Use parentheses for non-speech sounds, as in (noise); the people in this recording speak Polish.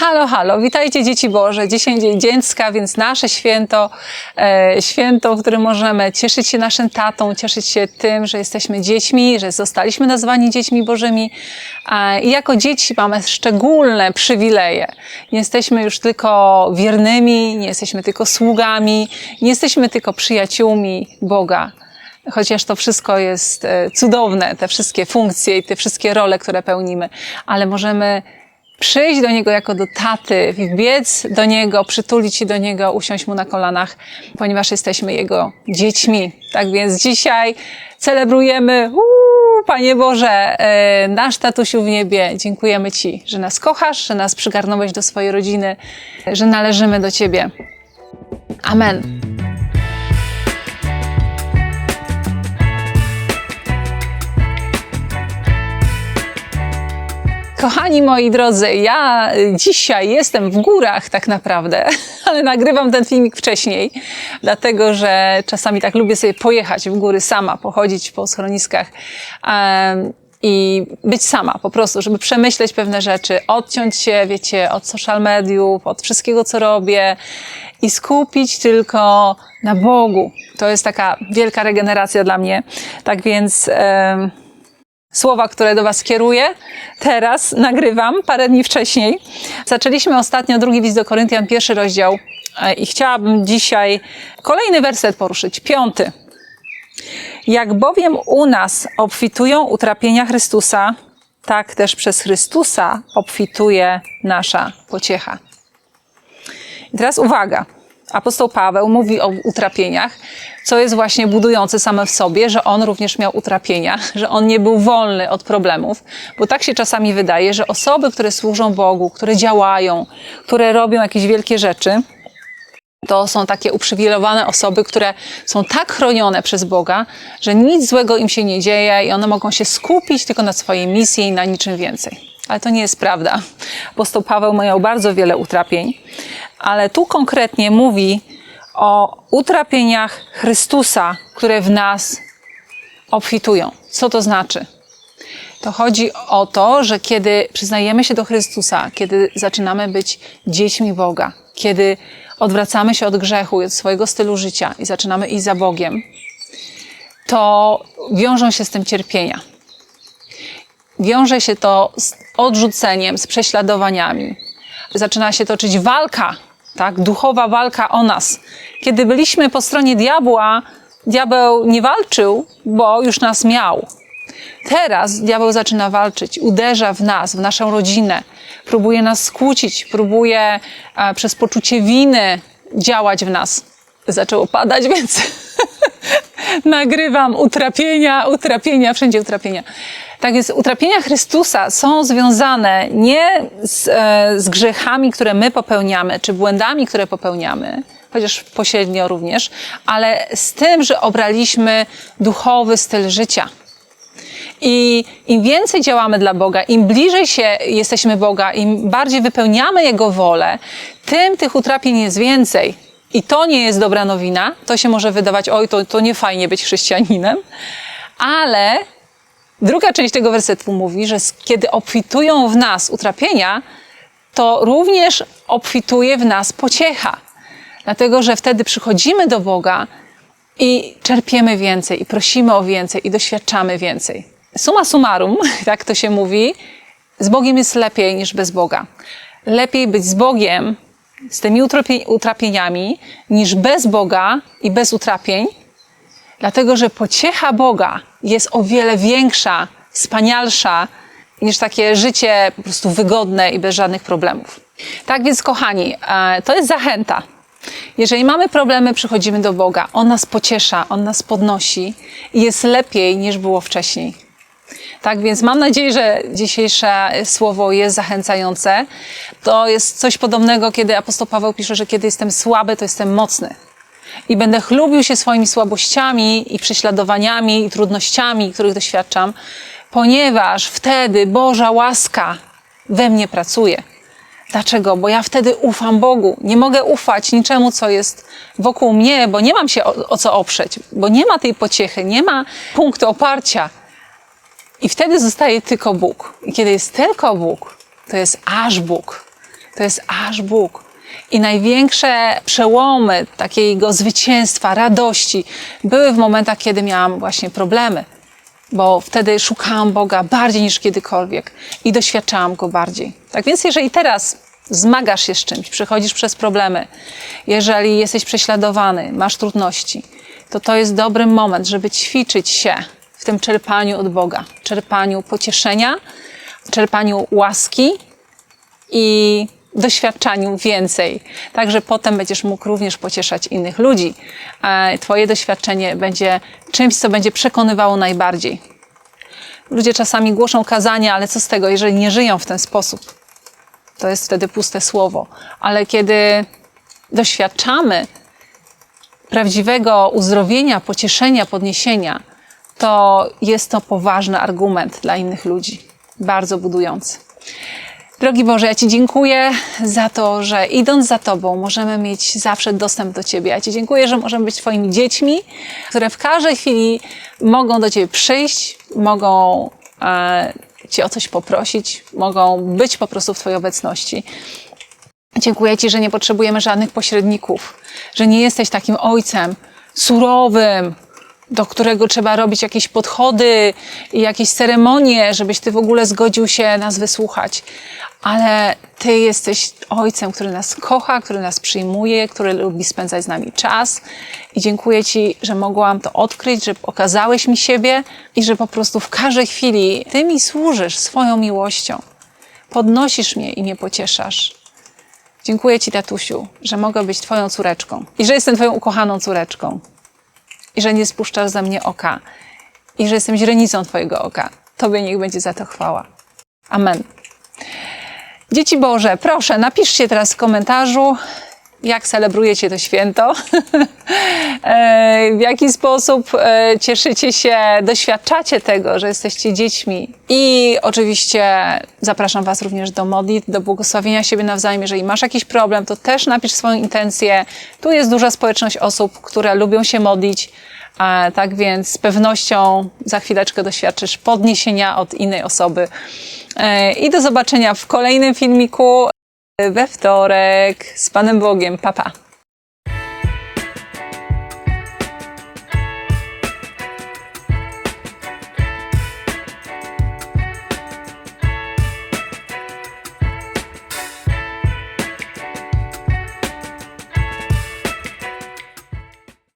Halo, halo, witajcie dzieci Boże. Dzisiaj Dzień Dziecka, więc nasze święto, e, święto, w którym możemy cieszyć się naszym tatą, cieszyć się tym, że jesteśmy dziećmi, że zostaliśmy nazwani dziećmi Bożymi. E, I jako dzieci mamy szczególne przywileje. Nie jesteśmy już tylko wiernymi, nie jesteśmy tylko sługami, nie jesteśmy tylko przyjaciółmi Boga. Chociaż to wszystko jest e, cudowne, te wszystkie funkcje i te wszystkie role, które pełnimy, ale możemy przyjść do Niego jako do taty, wbiec do Niego, przytulić się do Niego, usiąść Mu na kolanach, ponieważ jesteśmy Jego dziećmi. Tak więc dzisiaj celebrujemy, uuu, Panie Boże, e, nasz tatusiu w niebie, dziękujemy Ci, że nas kochasz, że nas przygarnąłeś do swojej rodziny, że należymy do Ciebie. Amen. Kochani moi drodzy, ja dzisiaj jestem w górach tak naprawdę, (laughs) ale nagrywam ten filmik wcześniej, dlatego że czasami tak lubię sobie pojechać w góry sama, pochodzić po schroniskach i być sama po prostu, żeby przemyśleć pewne rzeczy, odciąć się, wiecie, od social mediów, od wszystkiego, co robię i skupić tylko na Bogu. To jest taka wielka regeneracja dla mnie. Tak więc... Um, słowa, które do Was kieruję. Teraz nagrywam parę dni wcześniej. Zaczęliśmy ostatnio drugi list do Koryntian, pierwszy rozdział e, i chciałabym dzisiaj kolejny werset poruszyć, piąty. Jak bowiem u nas obfitują utrapienia Chrystusa, tak też przez Chrystusa obfituje nasza pociecha. I teraz uwaga apostoł Paweł mówi o utrapieniach, co jest właśnie budujące same w sobie, że on również miał utrapienia, że on nie był wolny od problemów, bo tak się czasami wydaje, że osoby, które służą Bogu, które działają, które robią jakieś wielkie rzeczy, to są takie uprzywilejowane osoby, które są tak chronione przez Boga, że nic złego im się nie dzieje i one mogą się skupić tylko na swojej misji i na niczym więcej. Ale to nie jest prawda. Apostoł Paweł miał bardzo wiele utrapień, ale tu konkretnie mówi o utrapieniach Chrystusa, które w nas obfitują. Co to znaczy? To chodzi o to, że kiedy przyznajemy się do Chrystusa, kiedy zaczynamy być dziećmi Boga, kiedy odwracamy się od grzechu i od swojego stylu życia i zaczynamy iść za Bogiem, to wiążą się z tym cierpienia. Wiąże się to z odrzuceniem, z prześladowaniami. Zaczyna się toczyć walka, tak? Duchowa walka o nas. Kiedy byliśmy po stronie diabła, diabeł nie walczył, bo już nas miał. Teraz diabeł zaczyna walczyć, uderza w nas, w naszą rodzinę, próbuje nas skłócić, próbuje a, przez poczucie winy działać w nas. Zaczęło padać, (laughs) więc nagrywam utrapienia, utrapienia, wszędzie utrapienia. Tak więc utrapienia Chrystusa są związane nie z, e, z grzechami, które my popełniamy, czy błędami, które popełniamy, chociaż pośrednio również, ale z tym, że obraliśmy duchowy styl życia. I im więcej działamy dla Boga, im bliżej się jesteśmy Boga, im bardziej wypełniamy Jego wolę, tym tych utrapień jest więcej. I to nie jest dobra nowina. To się może wydawać, oj, to, to nie fajnie być chrześcijaninem, ale Druga część tego wersetu mówi, że kiedy obfitują w nas utrapienia, to również obfituje w nas pociecha. Dlatego, że wtedy przychodzimy do Boga i czerpiemy więcej, i prosimy o więcej, i doświadczamy więcej. Suma summarum, (laughs) tak to się mówi, z Bogiem jest lepiej niż bez Boga. Lepiej być z Bogiem, z tymi utrapieniami, niż bez Boga i bez utrapień, Dlatego, że pociecha Boga jest o wiele większa, wspanialsza niż takie życie po prostu wygodne i bez żadnych problemów. Tak więc, kochani, e, to jest zachęta. Jeżeli mamy problemy, przychodzimy do Boga. On nas pociesza, On nas podnosi i jest lepiej niż było wcześniej. Tak więc mam nadzieję, że dzisiejsze słowo jest zachęcające. To jest coś podobnego, kiedy apostoł Paweł pisze, że kiedy jestem słaby, to jestem mocny i będę chlubił się swoimi słabościami i prześladowaniami i trudnościami, których doświadczam, ponieważ wtedy Boża łaska we mnie pracuje. Dlaczego? Bo ja wtedy ufam Bogu. Nie mogę ufać niczemu, co jest wokół mnie, bo nie mam się o, o co oprzeć, bo nie ma tej pociechy, nie ma punktu oparcia. I wtedy zostaje tylko Bóg. I kiedy jest tylko Bóg, to jest aż Bóg. to jest aż Bóg. I największe przełomy takiego zwycięstwa, radości były w momentach, kiedy miałam właśnie problemy, bo wtedy szukałam Boga bardziej niż kiedykolwiek i doświadczałam Go bardziej. Tak więc, jeżeli teraz zmagasz się z czymś, przechodzisz przez problemy, jeżeli jesteś prześladowany, masz trudności, to to jest dobry moment, żeby ćwiczyć się w tym czerpaniu od Boga, czerpaniu pocieszenia, czerpaniu łaski i doświadczaniu więcej. Także potem będziesz mógł również pocieszać innych ludzi. Twoje doświadczenie będzie czymś, co będzie przekonywało najbardziej. Ludzie czasami głoszą kazania, ale co z tego, jeżeli nie żyją w ten sposób? To jest wtedy puste słowo. Ale kiedy doświadczamy prawdziwego uzdrowienia, pocieszenia, podniesienia, to jest to poważny argument dla innych ludzi. Bardzo budujący. Drogi Boże, ja Ci dziękuję za to, że idąc za Tobą możemy mieć zawsze dostęp do Ciebie. Ja Ci dziękuję, że możemy być Twoimi dziećmi, które w każdej chwili mogą do Ciebie przyjść, mogą e, Cię o coś poprosić, mogą być po prostu w Twojej obecności. Dziękuję Ci, że nie potrzebujemy żadnych pośredników, że nie jesteś takim ojcem surowym, do którego trzeba robić jakieś podchody i jakieś ceremonie, żebyś Ty w ogóle zgodził się nas wysłuchać. Ale Ty jesteś ojcem, który nas kocha, który nas przyjmuje, który lubi spędzać z nami czas. I dziękuję Ci, że mogłam to odkryć, że okazałeś mi siebie i że po prostu w każdej chwili Ty mi służysz swoją miłością. Podnosisz mnie i mnie pocieszasz. Dziękuję Ci, tatusiu, że mogę być Twoją córeczką i że jestem Twoją ukochaną córeczką że nie spuszczasz ze mnie oka i że jestem źrenicą Twojego oka. Tobie niech będzie za to chwała. Amen. Dzieci Boże, proszę, napiszcie teraz w komentarzu, jak celebrujecie to święto, (laughs) E, w jaki sposób e, cieszycie się, doświadczacie tego, że jesteście dziećmi. I oczywiście zapraszam Was również do modlitw, do błogosławienia siebie nawzajem. Jeżeli masz jakiś problem, to też napisz swoją intencję. Tu jest duża społeczność osób, które lubią się modlić. E, Tak więc z pewnością za chwileczkę doświadczysz podniesienia od innej osoby. E, I do zobaczenia w kolejnym filmiku we wtorek z Panem Bogiem. Papa. Pa.